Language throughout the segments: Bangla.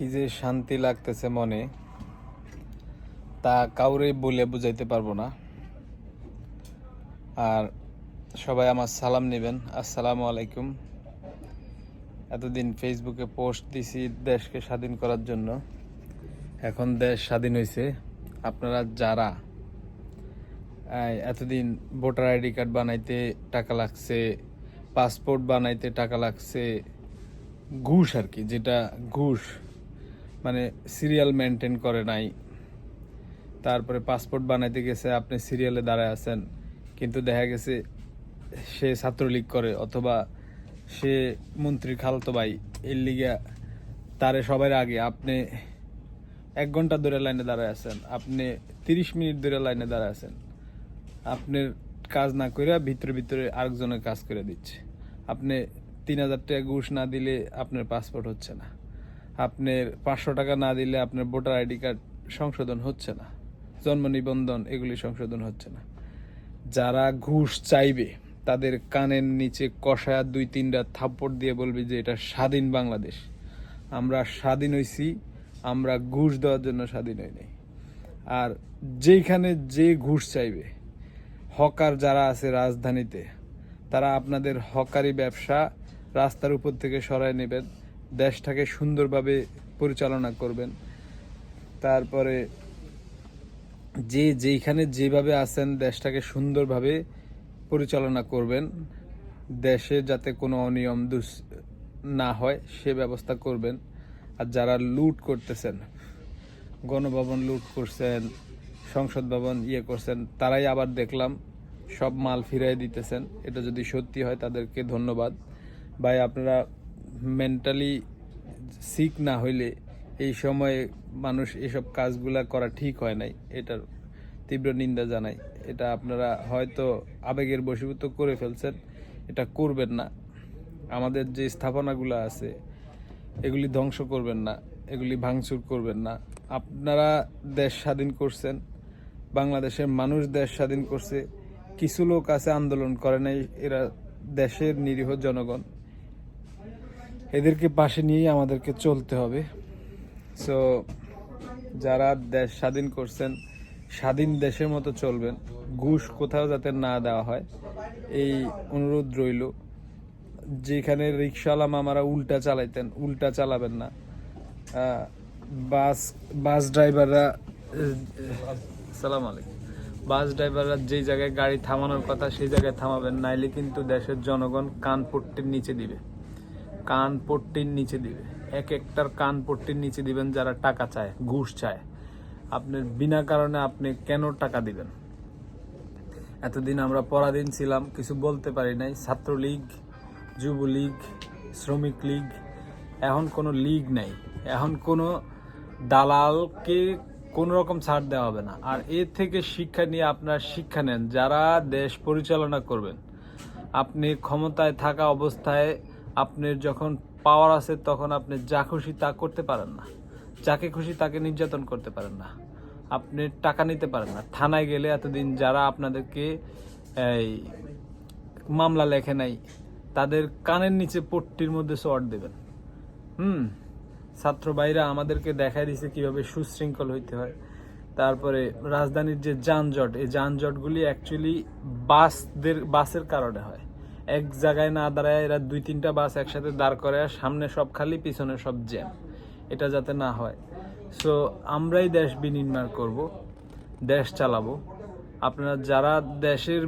কি যে শান্তি লাগতেছে মনে, তা কাউরে বলে বুঝাইতে পারব না। আর সবাই আমার সালাম নেবেন। আসসালামু আলাইকুম। এতদিন ফেসবুকে পোস্ট দিছি দেশকে স্বাধীন করার জন্য। এখন দেশ স্বাধীন হয়েছে আপনারা যারা এতদিন ভোটার আইডি কার্ড বানাইতে টাকা লাগছে, পাসপোর্ট বানাইতে টাকা লাগছে, ঘুষ আর কি, যেটা ঘুষ মানে সিরিয়াল মেনটেন করে নাই। তারপরে পাসপোর্ট বানাইতে গেছে, আপনি সিরিয়ালে দাঁড়ায় আছেন। কিন্তু দেখা গেছে, সে ছাত্রলীগ করে, অথবা সে মন্ত্রী খালতো ভাই, এর লিগা তারে সবার আগে আপনি এক ঘণ্টা ধরে লাইনে দাঁড়ায় আছেন, আপনি তিরিশ মিনিট ধরে লাইনে দাঁড়ায় আছেন। আপনার কাজ না করে ভিতরে ভিতরে আরেকজনের কাজ করে দিচ্ছে। আপনি তিন হাজার টাকা ঘুষ না দিলে আপনার পাসপোর্ট হচ্ছে না। আপনার পাঁচশো টাকা না দিলে আপনার ভোটার আইডি কার্ড সংশোধন হচ্ছে না। জন্ম নিবন্ধন, এগুলি সংশোধন হচ্ছে না। যারা ঘুষ চাইবে, তাদের কানের নিচে কষায়া দুই তিনটা থাপ্পড় দিয়ে বলবে যে এটা স্বাধীন বাংলাদেশ। আমরা স্বাধীন হইছি, আমরা ঘুষ দেওয়ার জন্য স্বাধীন হই নাই। আর যেখানে যে ঘুষ চাইবে, হকার যারা আছে রাজধানীতে, তারা আপনাদের হকারি ব্যবসা রাস্তার উপর থেকে সরায় নেবেন। দেশটাকে সুন্দরভাবে পরিচালনা করবেন। তারপরে যে যেইখানে যেভাবে আছেন, দেশটাকে সুন্দরভাবে পরিচালনা করবেন। দেশে যাতে কোনো অনিয়ম দুস না হয়, সে ব্যবস্থা করবেন। আর যারা লুট করতেছেন, গণভবন লুট করছেন, সংসদ ভবন ইয়ে করছেন, তারাই আবার দেখলাম সব মাল ফিরাই দিতেছেন। এটা যদি সত্যি হয়, তাদেরকে ধন্যবাদ। ভাই, আপনারা মেন্টালি সিক না হইলে এই সময়ে মানুষ এসব কাজগুলা করা ঠিক হয় নাই। এটার তীব্র নিন্দা জানাই। এটা আপনারা হয়তো আবেগের বশীভূত করে ফেলছেন। এটা করবেন না। আমাদের যে স্থাপনাগুলো আছে, এগুলি ধ্বংস করবেন না। এগুলি ভাঙচুর করবেন না। আপনারা দেশ স্বাধীন করছেন। বাংলাদেশের মানুষ দেশ স্বাধীন করছে। কিছু লোক আছে আন্দোলন করে নাই। এরা দেশের নিরীহ জনগণ। এদেরকে পাশে নিয়েই আমাদেরকে চলতে হবে। সো যারা দেশ স্বাধীন করছেন, স্বাধীন দেশের মতো চলবেন, ঘুষ কোথাও যাতে না দেওয়া হয়, এই অনুরোধ রইল। যেখানে রিক্সাওয়ালা মামারা উল্টা চালাইতেন, উল্টা চালাবেন না। বাস বাস ড্রাইভাররা সালাম আলাইকুম বাস ড্রাইভাররা যেই জায়গায় গাড়ি থামানোর কথা, সেই জায়গায় থামাবেন, নাইলে কিন্তু দেশের জনগণ কান নিচে দিবে। কান পট্টির নিচে দিবে। এক একটার কান পট্টির নিচে দিবেন যারা টাকা চায়, ঘুষ চায়। আপনার বিনা কারণে আপনি কেন টাকা দিবেন? এতদিন আমরা পরাধীন ছিলাম, কিছু বলতে পারি নাই। ছাত্রলীগ, যুবলীগ, শ্রমিক লীগ, এখন কোনো লীগ নাই। এখন কোনো দালালকে কোনো রকম ছাড় দেওয়া হবে না। আর এর থেকে শিক্ষা নিয়ে আপনার শিক্ষা নেন, যারা দেশ পরিচালনা করবেন। আপনি ক্ষমতায় থাকা অবস্থায় আপনার যখন পাওয়ার আছে, তখন আপনি যা খুশি তা করতে পারেন না। যাকে খুশি তাকে নির্যাতন করতে পারেন না। আপনি টাকা নিতে পারেন না। থানায় গেলে এতদিন যারা আপনাদেরকে এই মামলা লেখে নাই, তাদের কানের নিচে পট্টির মধ্যে শর্ট দেবেন। হুম? ছাত্র ভাইরা আমাদেরকে দেখাই দিছে কীভাবে সুশৃঙ্খল হইতে হয়। তারপরে রাজধানীর যে যানজট, এই যানজটগুলি অ্যাকচুয়ালি বাসদের, বাসের কারণে হয়। এক জায়গায় না দাঁড়ায় এরা দুই তিনটা বাস একসাথে দাঁড় করে আর সামনে সব খালি পিছনে সব জ্যাম। এটা যাতে না হয়। সো আমরাই দেশ বিনির্মাণ করব দেশ চালাবো। আপনারা যারা দেশের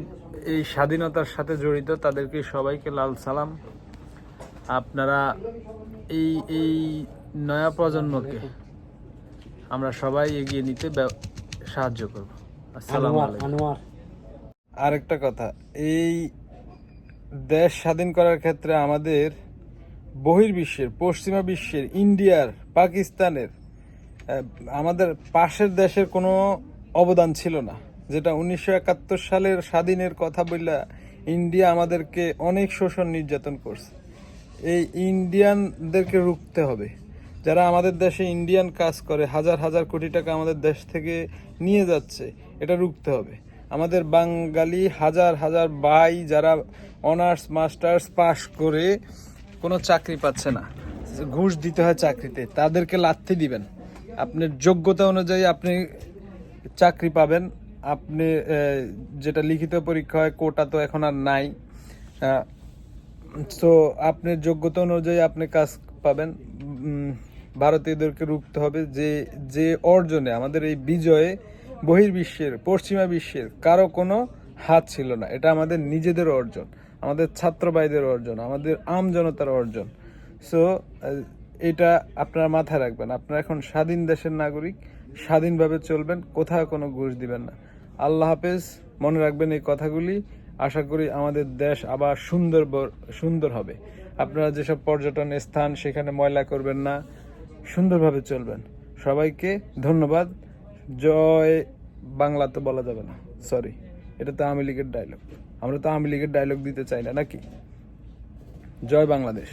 এই স্বাধীনতার সাথে জড়িত তাদেরকে সবাইকে লাল সালাম। আপনারা এই এই নয়া প্রজন্মকে আমরা সবাই এগিয়ে নিতে সাহায্য করব। আসসালামু আনোয়ার আলাইকুম। আরেকটা কথা এই দেশ স্বাধীন করার ক্ষেত্রে আমাদের বহির্বিশ্বের, পশ্চিমা বিশ্বের, ইন্ডিয়ার, পাকিস্তানের আমাদের পাশের দেশের কোনো অবদান ছিল না। যেটা উনিশশো একাত্তর সালের স্বাধীনের কথা বললা ইন্ডিয়া আমাদেরকে অনেক শোষণ নির্যাতন করছে। এই ইন্ডিয়ানদেরকে রুখতে হবে। যারা আমাদের দেশে ইন্ডিয়ান কাজ করে, হাজার হাজার কোটি টাকা আমাদের দেশ থেকে নিয়ে যাচ্ছে, এটা রুখতে হবে। আমাদের বাঙালি হাজার হাজার ভাই যারা অনার্স, মাস্টার্স পাশ করে কোনো চাকরি পাচ্ছে না। ঘুষ দিতে হয় চাকরিতে। তাদেরকে লাথি দিবেন। আপনার যোগ্যতা অনুযায়ী আপনি চাকরি পাবেন। আপনি যেটা লিখিত পরীক্ষা হয়, কোটা তো এখন আর নাই। তো আপনার যোগ্যতা অনুযায়ী আপনি কাজ পাবেন। ভারতীয়দেরকে রুখতে হবে যে যে অর্জনে। আমাদের এই বিজয়ে বহির্বিশ্বের, পশ্চিমা বিশ্বের কারও কোনো হাত ছিল না। এটা আমাদের নিজেদের অর্জন, আমাদের ছাত্র ভাইদের অর্জন, আমাদের আম জনতার অর্জন। সো এটা আপনারা মাথায় রাখবেন। আপনারা এখন স্বাধীন দেশের নাগরিক, স্বাধীনভাবে চলবেন, কোথাও কোনো ঘুষ দিবেন না। আল্লাহ হাফেজ, মনে রাখবেন এই কথাগুলি। আশা করি আমাদের দেশ আবার সুন্দর সুন্দর হবে। আপনারা যেসব পর্যটন স্থান, সেখানে ময়লা করবেন না। সুন্দরভাবে চলবেন। সবাইকে ধন্যবাদ। জয় বাংলা তো বলা যাবে না। সরি এটা তো আওয়ামী লীগের ডায়লগ আমরা তো আওয়ামী লীগের ডায়লগ দিতে চাই না, নাকি? জয় বাংলাদেশ।